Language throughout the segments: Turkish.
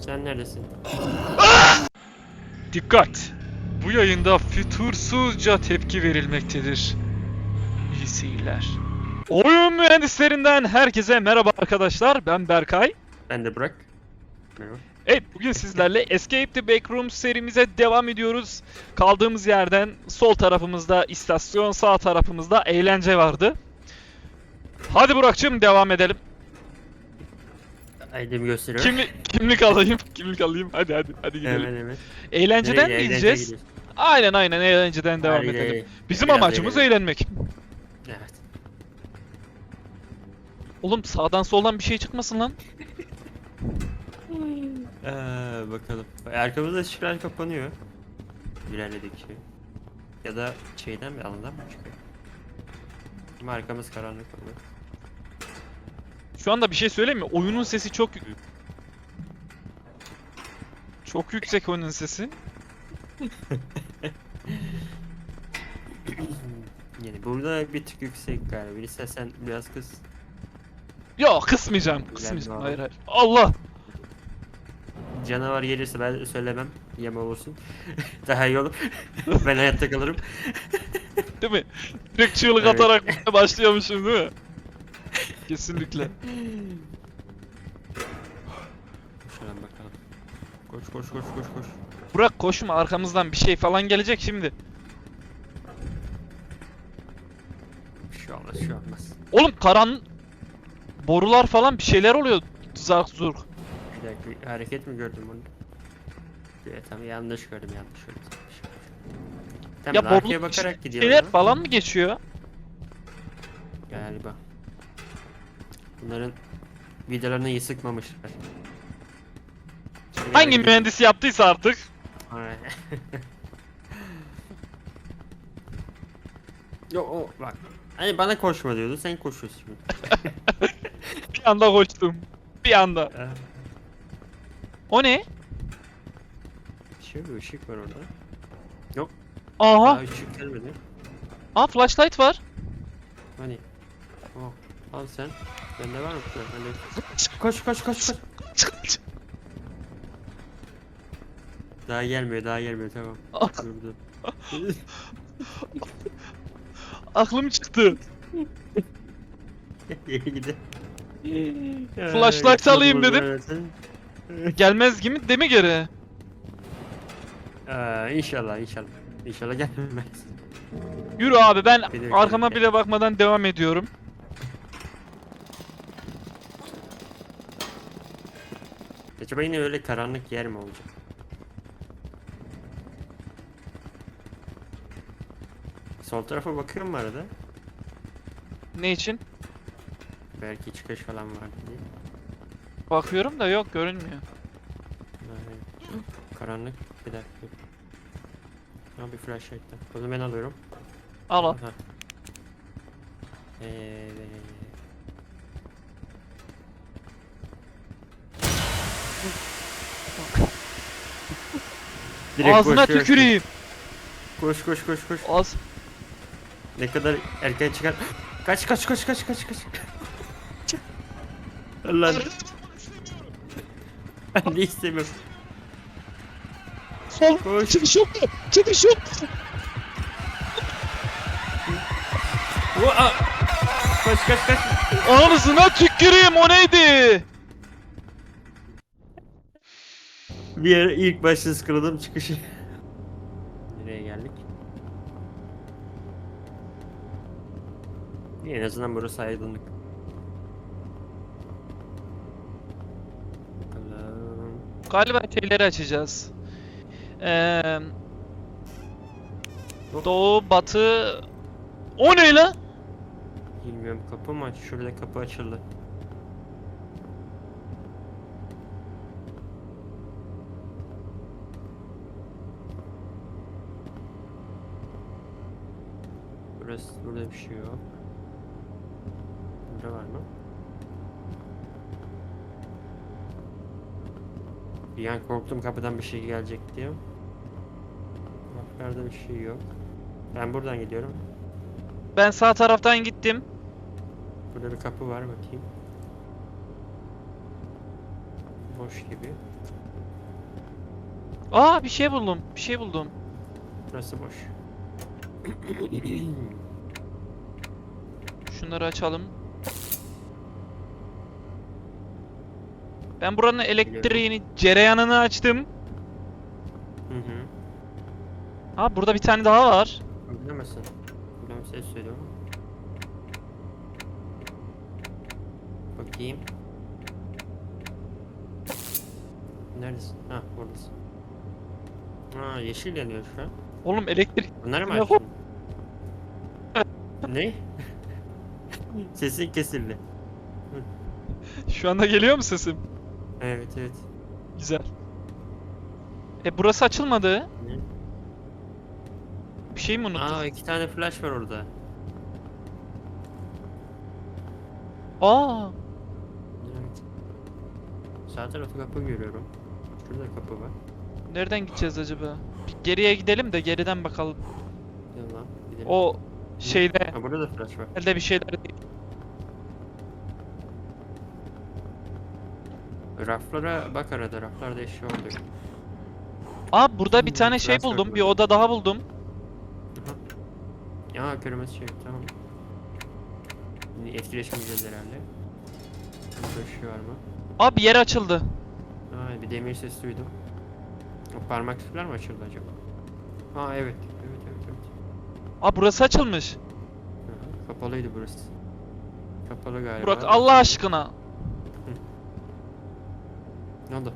Sen neredesin? Dikkat! Bu yayında fütursuzca tepki verilmektedir. İyi seyirler. Oyun mühendislerinden herkese merhaba arkadaşlar. Ben Berkay. Ben de Burak. Merhaba. Evet bugün sizlerle Escape the Backrooms serimize devam ediyoruz. Kaldığımız yerden sol tarafımızda istasyon, sağ tarafımızda eğlence vardı. Hadi Burak'cığım devam edelim. Aydem'i gösteriyorum. Kimlik, kimlik alayım, kimlik alayım. Hadi hadi hadi gidelim. Hemen hemen. Eğlenceden Nereye- mi gideceğiz? gidiyoruz. Aynen aynen eğlenceden devam Hadi, edelim. Bizim Biraz amacımız eğlenelim. eğlenmek. Evet. Oğlum sağdan soldan bir şey çıkmasın lan. Ee, bakalım. Arkamızda ışıklar kapanıyor. İlerledikçe. Ya da şeyden bir alandan mı çıkıyor? Ama arkamız karanlık oluyor. Şu anda bir şey söyleyeyim mi? Oyunun sesi çok çok yüksek oyunun sesi. Yani burada bir tık yüksek galiba. İstersen biraz kız. Yok kısmayacağım. Kısmayacağım. Hayır hayır. Allah. Canavar gelirse ben söylemem. Yeme olsun. Daha iyi olur. ben hayatta kalırım. Değil mi? Direkt çığlık Evet. atarak başlıyormuşum değil mi? Kesinlikle. Şuradan bakalım. Koş koş koş koş koş. Burak koşma arkamızdan bir şey falan gelecek şimdi. Bir şey olmaz, bir şey olmaz. Oğlum karan borular falan bir şeyler oluyor. Zark zurk. Bir dakika, bir hareket mi gördüm onu? Evet, tamam yanlış gördüm, yanlış gördüm. Tamam, Ya boruluk bakarak gidiyoruz. şeyler falan mı geçiyor? Galiba. Bunların vidalarını iyi sıkmamışlar. Şöyle Hangi hareket- mühendis yaptıysa artık. Aynen. Yo o bak. Hani bana koşma diyordu, sen koşuyorsun şimdi. Bir anda koştum. Bir anda. Ha, O ne? Şey bir ışık var orada. Yok. Aha. Daha ışık gelmedi. Aa flashlight var. Hani. Oh. Al sen. Bende var mı? Hani. Koş koş koş koş. Daha gelmiyor, daha gelmiyor tamam. Ah. Durdu. Aklım çıktı. Gide. Flashlight alayım dedim. Gelmez gibi değil mi geri? Ee, inşallah inşallah. İnşallah gelmez. Yürü abi ben arkama bile bakmadan devam ediyorum. Acaba yine öyle karanlık yer mi olacak? Sol tarafa bakıyor mu arada? Ne için? Belki çıkış falan var diye. Bakıyorum da yok görünmüyor. Aynen. Karanlık. Bir dakika. Ha bir flashlight da. Bunu ben alıyorum. Al al. Aha. Evet. Ağzına koşuyor. tüküreyim. Koş koş koş koş. Az. Ne kadar erken çıkar. Kaç kaç kaç kaç kaç kaç. Allah. Ben de istemiyorum. Sol. Koş. Çıkış yok. Çıkış yok. Kaç kaç kaç. Ağzına tüküreyim o neydi? Bir yer ilk başta sıkıldım çıkışı. Nereye geldik? En azından burası aydınlık. Bakalım. Galiba şeyleri açacağız. Ee, doğu, batı... O ne lan? Bilmiyorum kapı mı aç? Şurada kapı açıldı. Burası burada bir şey yok. Burada var mı? Bir an korktum kapıdan bir şey gelecek diye. Baklarda bir şey yok. Ben buradan gidiyorum. Ben sağ taraftan gittim. Burada bir kapı var bakayım. boş gibi. Aa bir şey buldum. Bir şey buldum. Burası boş. Şunları açalım. Ben buranın elektriğini, cereyanını açtım. Hı hı. Ha burada bir tane daha var. Bilemezsin. Bilmem ses söylüyorum. Bakayım. Neredesin? Ha buradasın. Ha yeşil yanıyor şu an. Oğlum elektrik. Bunları mı açtın? Ne? Sesin kesildi. Şu anda geliyor mu sesim? Evet evet. Güzel. E burası açılmadı. Ne? Bir şey mi unuttum? Aa iki tane flash var orada. Aa, Evet. Sağ tarafta kapı görüyorum. Şurada kapı var. nereden gideceğiz acaba? Bir geriye gidelim de geriden bakalım. Lan gidelim. O şeyde Ha burada da flash var. elde bir şeyler değil. Raflara bak arada raflarda eşya oluyor. Aa burada bir Hmm, tane şey transfer buldum. Bir oda daha buldum. Ya kırmızı şey tamam. Şimdi etkileşmeyeceğiz herhalde. Burada bir şey var mı? Aa bir yer açıldı. Aa bir demir ses duydum. O parmak isimler mi açıldı acaba? Ha evet evet. Aa burası açılmış. Kapalıydı burası. Kapalı galiba. Burak Allah aşkına. Ne oldu?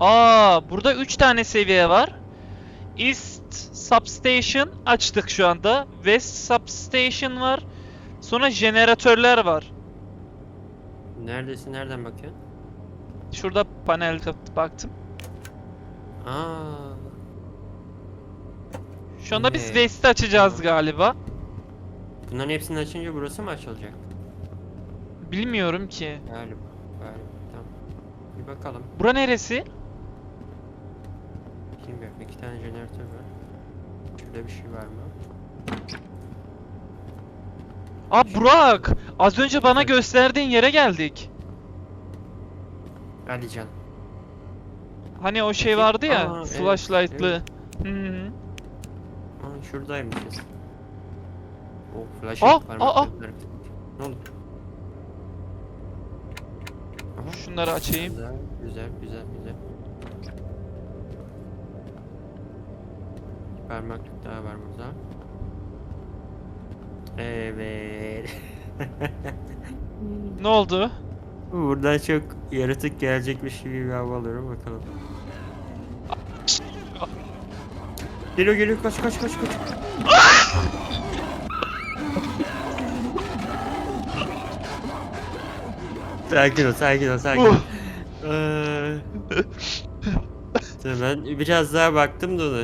Aa burada 3 tane seviye var. East Substation açtık şu anda. West Substation var. Sonra jeneratörler var. Neredesin? Nereden bakıyorsun? Şurada panel kap- baktım. Aa. Şu anda biz Evet. West'i açacağız galiba. Bunların hepsini açınca burası mı açılacak? Bilmiyorum ki. Galiba. Galiba. Tamam. Bir bakalım. Bura neresi? Bilmiyorum. İki tane jeneratör var. Şurada bir şey var mı? Aa Burak! Az önce bana gösterdiğin yere geldik. Hadi canım. Hani o şey vardı ya, Aa, evet, flashlight'lı. Hı hı. Şuradaymışız. Oh flash Aa, aa. Ne oldu? Aha. Şunları açayım. Güzel, güzel, güzel, güzel. Parmaklık daha var burada. Evet. Ne oldu? Buradan çok yaratık gelecekmiş gibi bir hava alıyorum bakalım. Geliyor geliyor kaç kaç kaç kaç. sakin ol sakin ol sakin ol. Eee, ben biraz daha baktım da ona.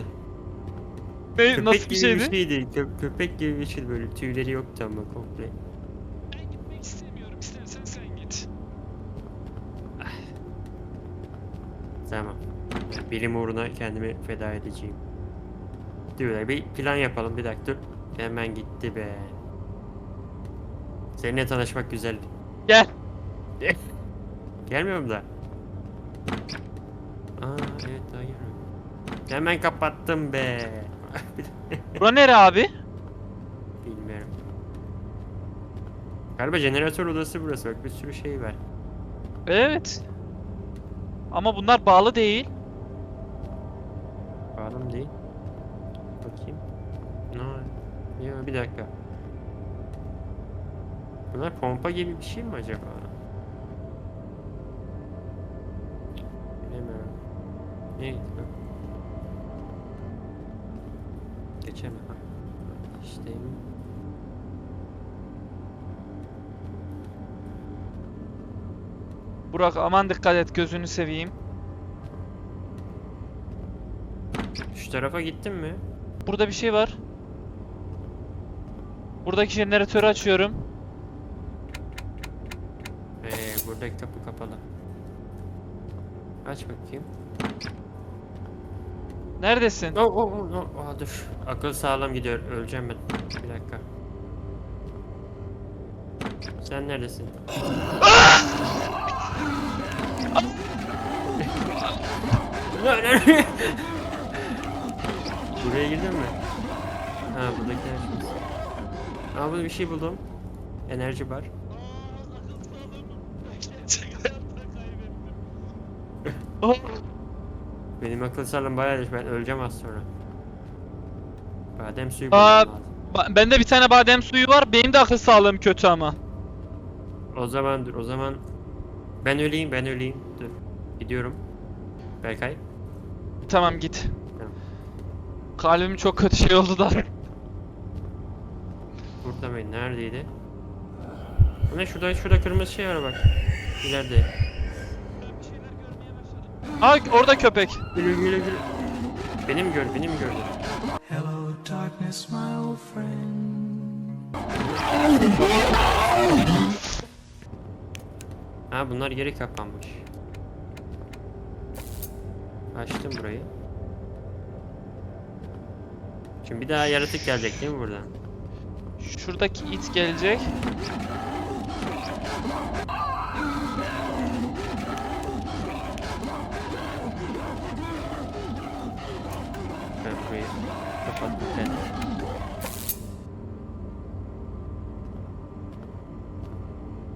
Ne, Köpek nasıl bir gibi şeydi? bir şeydi. Kö- köpek gibi bir şeydi böyle tüyleri yoktu ama komple. Ben gitmek istemiyorum. İstersen sen git. Tamam. Bilim uğruna kendimi feda edeceğim. Diyorlar bir plan yapalım bir dakika dur. Hemen gitti be. Seninle tanışmak güzel. Gel. Gelmiyorum da. Aa evet daha gelmiyorum. Hemen kapattım be. Bura nere abi? Bilmiyorum. Galiba jeneratör odası burası bak bir sürü şey var. Evet. Ama bunlar bağlı değil. Bağlam değil. No. Ya bir dakika. Bunlar pompa gibi bir şey mi acaba? Bilemiyorum. Neydi bu? Geçemem. İşte Burak aman dikkat et gözünü seveyim. şu tarafa gittin mi? Burada bir şey var. Buradaki jeneratörü açıyorum. Ee, buradaki kapı kapalı. Aç bakayım. Neredesin? Oh, oh, oh, oh. Aa, dur. Akıl sağlam gidiyor. Öleceğim ben. Bir dakika. Sen neredesin? Buraya girdin mi? Ha buradaki Aa burada bir şey buldum. Enerji bar. Benim akıl sağlığım bayağı düş. Ben öleceğim az sonra. Badem suyu Aa, bulmam lazım. ba- bende bir tane badem suyu var. Benim de akıl sağlığım kötü ama. O zaman dur o zaman ben öleyim ben öleyim. Dur. Gidiyorum. Berkay. Tamam git. Tamam. Kalbim çok kötü şey oldu da. Burada mı? Neredeydi? Bu ne? Şurada, şurada kırmızı şey var bak. İleride. Aa orada köpek. Gülü gülü gülü. Benim gör, benim gördü. Hello, darkness, my old friend. Ha bunlar geri kapanmış. Açtım burayı. Şimdi bir daha yaratık gelecek değil mi buradan? Şuradaki it gelecek.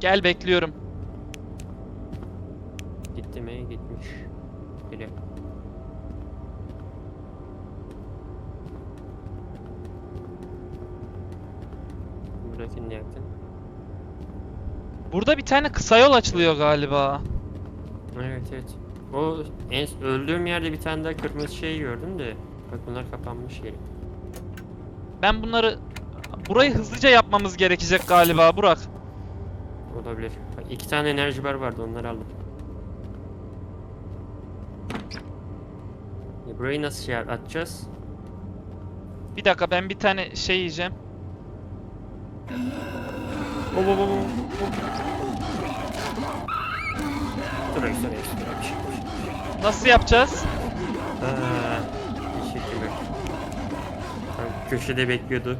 Gel bekliyorum. Gitti mi? Gitmiş. Geliyor. Ne yaptın? Burada bir tane kısa yol açılıyor galiba. Evet evet. O en öldüğüm yerde bir tane daha kırmızı şey gördüm de. Bak bunlar kapanmış yeri. Ben bunları burayı hızlıca yapmamız gerekecek galiba Burak. Olabilir. İki tane enerji bar vardı onları aldım. E, burayı nasıl şey atacağız? Bir dakika ben bir tane şey yiyeceğim. Hop hop hop hop. Şey. bir şey. Nasıl yapacağız? Aa, bir yok. Tam köşede bekliyordu.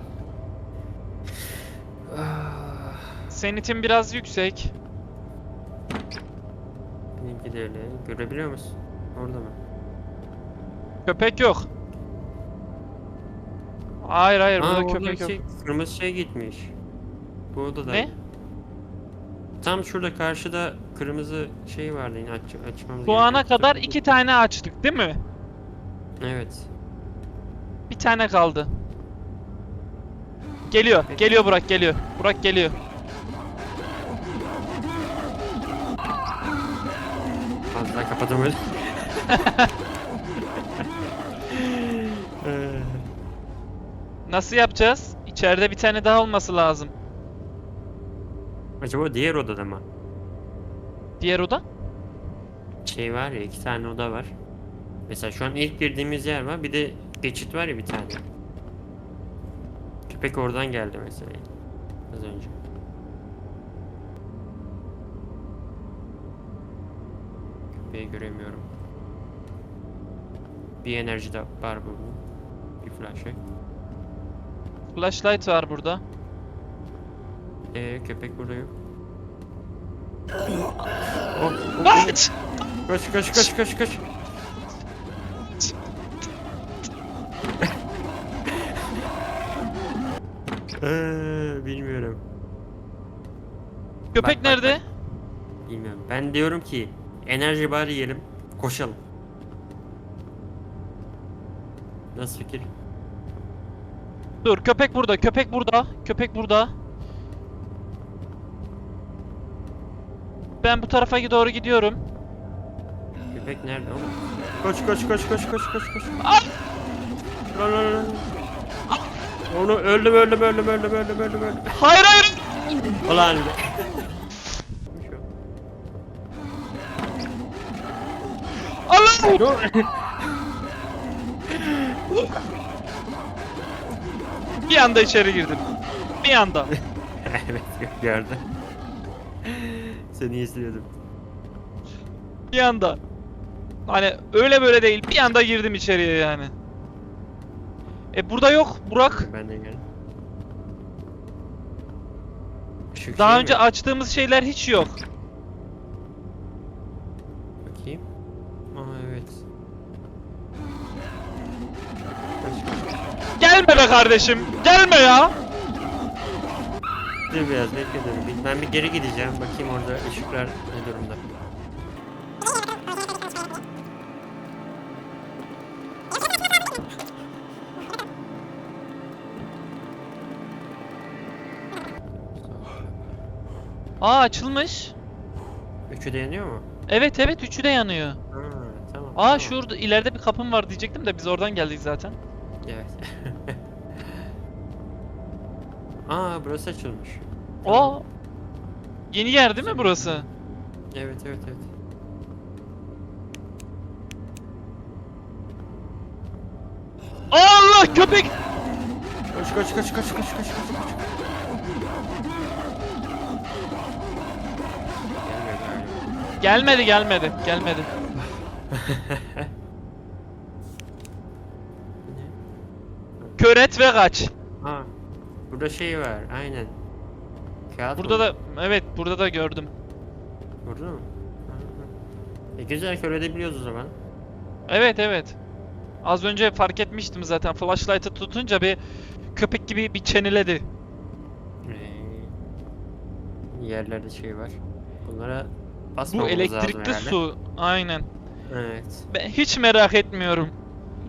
Senitin biraz yüksek. benimki de öyle. Görebiliyor musun? Orada mı? Köpek yok. Hayır hayır Aa, burada orada köpek yok. şey, kırmızı şey gitmiş. Bu odada. Ne? Tam şurada karşıda kırmızı şey vardı yine aç, açmamız Şu ana kadar iki tane açtık değil mi? Evet. Bir tane kaldı. Geliyor. Peki. Geliyor Burak geliyor. Burak geliyor. Az daha kapadım öyle. Nasıl yapacağız? İçeride bir tane daha olması lazım. Acaba diğer odada mı? Diğer oda? Şey var ya iki tane oda var. Mesela şu an ilk girdiğimiz yer var. Bir de geçit var ya bir tane. Köpek oradan geldi mesela. Az önce. Köpeği göremiyorum. Bir enerji de var bu. Bir flash'ı. Flashlight var burada. Ee köpek burada yok. Oh, oh, oh. Kaç! Koş koş koş koş koş. Eee, bilmiyorum. Köpek bak, nerede? Bilmiyorum. Ben diyorum ki enerji bar yiyelim, koşalım. Nasıl fikir? Dur köpek burada. Köpek burada. Köpek burada. Ben bu tarafa doğru gidiyorum. Köpek nerede oğlum? Koş koş koş koş koş koş koş. Ah! Lan lan lan. Onu öldüm öldüm öldüm öldüm öldüm öldüm öldüm. Hayır hayır. Ulan. Allah! Dur. Bir anda içeri girdim. Bir anda. evet gördüm. Seni izliyordum. Bir anda. Hani öyle böyle değil. Bir anda girdim içeriye yani. E burada yok Burak. Ben de gel. Şu şey Daha önce mi? açtığımız şeyler hiç yok. Bakayım. Aa evet. Gelme be kardeşim. Gelme ya. Dur biraz bekle dur. Ben bir geri gideceğim. Bakayım orada ışıklar ne durumda. Aa açılmış. Üçü de yanıyor mu? Evet evet üçü de yanıyor. Ha, tamam. Aa tamam. şurada ileride bir kapım var diyecektim de biz oradan geldik zaten. Evet. Aa burası açılmış. Aa. Yeni yer değil mi burası? Evet evet evet. Allah köpek! Koş koş koş koş koş koş koş koş. Gelmedi gelmedi gelmedi. Köret ve kaç. Ha. Burada şey var aynen. Kağıt Burada mı? da evet burada da gördüm. Burada mı? E güzel kör edebiliyoruz o zaman. Evet evet. Az önce fark etmiştim zaten. Flashlight'ı tutunca bir köpek gibi bir çeneledi. Ee, yerlerde şey var. Bunlara Bu basmamamız lazım elektrikli su. Aynen. Evet. Ben hiç merak etmiyorum.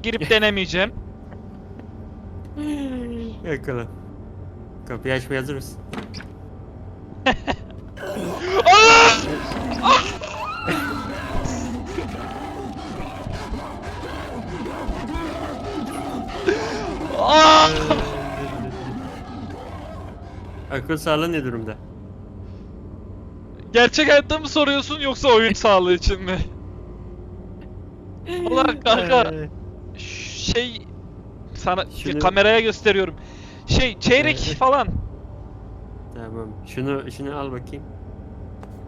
Girip denemeyeceğim. Yakala. Kapıyı açmaya hazır mısın? Aa! Akıl sağlığı ne durumda? Gerçek hayatta mı soruyorsun yoksa oyun sağlığı için mi? Ulan kanka Ee, şey sana Şunu- kameraya gösteriyorum. Şey çeyrek Evet. falan. Tamam. Şunu şunu al bakayım.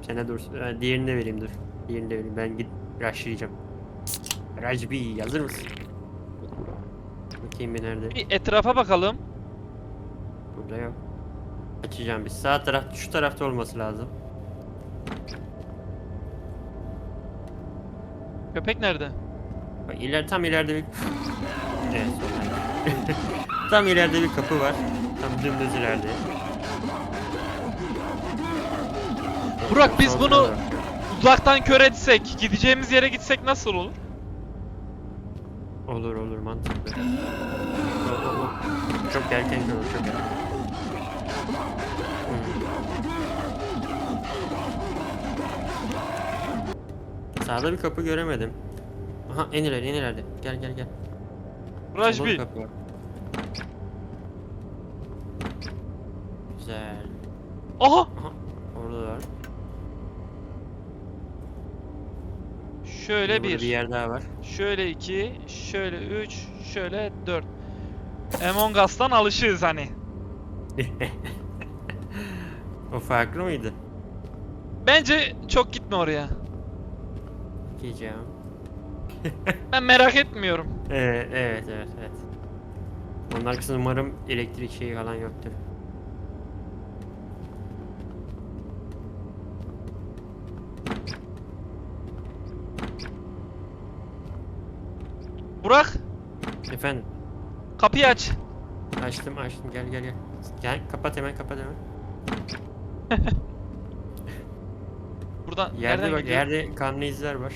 Sana dur. Ha, Diğerini de vereyim dur. Diğerini de vereyim. Ben git rushlayacağım. Rajbi hazır mısın? Bakayım bir nerede? Bir etrafa bakalım. Burada yok. Açacağım bir. Sağ taraf şu tarafta olması lazım. Köpek nerede? Bak iler tam ileride bir Evet. tam ileride bir kapı var. Tam dümdüz ileride. Burak biz bunu uzaktan kör etsek, gideceğimiz yere gitsek nasıl olur? Olur olur mantıklı. Çok erken olur çok erken. Hmm. Sağda bir kapı göremedim. Aha en ileride en ileride. Gel gel gel. Solda bir kapı var. Güzel. Aha! Aha orada da var. Şöyle Burada bir, bir yer daha var. şöyle iki, şöyle üç, şöyle dört. Among Us'tan alışığız hani. o farklı mıydı? Bence çok gitme oraya. Diyeceğim. Ben merak etmiyorum. Evet, evet, evet, evet. Onun arkasında umarım elektrik şeyi falan yoktur. Burak, Efendim, kapıyı aç. açtım, açtım. Gel, gel, gel. Gel, kapat hemen, kapat hemen. Buradan Yerde nereden bak, gidiyor? yerde kanlı izler var.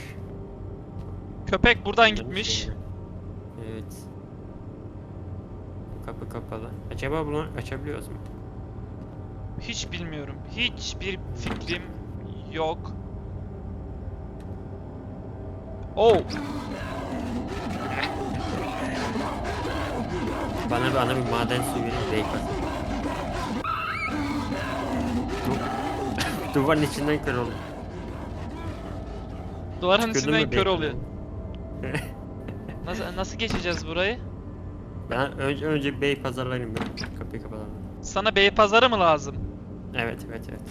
Köpek buradan gitmiş. Evet. Kapı kapalı. Acaba bunu açabiliyoruz mu? Hiç bilmiyorum. Hiçbir fikrim yok. Oh, Bana bana bir maden suyu verin. Du- Duvarın içinden kör oldum. duvarın Çıkıyordum içinden kör oluyor. Nasıl nasıl geçeceğiz burayı? Ben önce önce bir bey pazarlayayım ben. Kapıyı kapatalım. Sana Beypazarı mı lazım? Evet evet evet.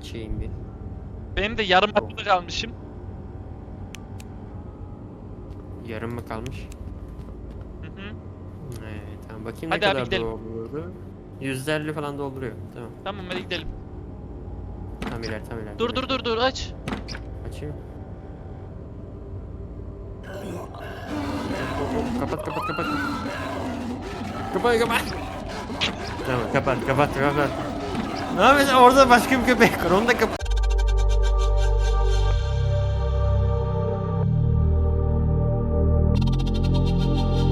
İçeyim bir. Benim de yarım akıllı kalmışım. Yarım mı kalmış? Hı hı. Evet tamam bakayım Hadi ne abi kadar gidelim. dolduruyordu. Yüzlerli falan dolduruyor. Tamam. Tamam hadi gidelim. Tam iler tam iler. Dur dur dur dur aç. Açayım. Kapat kapat kapat. Kapat kapat. Tamam kapat kapat kapat. Ne yapıyorsun orada başka bir köpek var onu da kapat.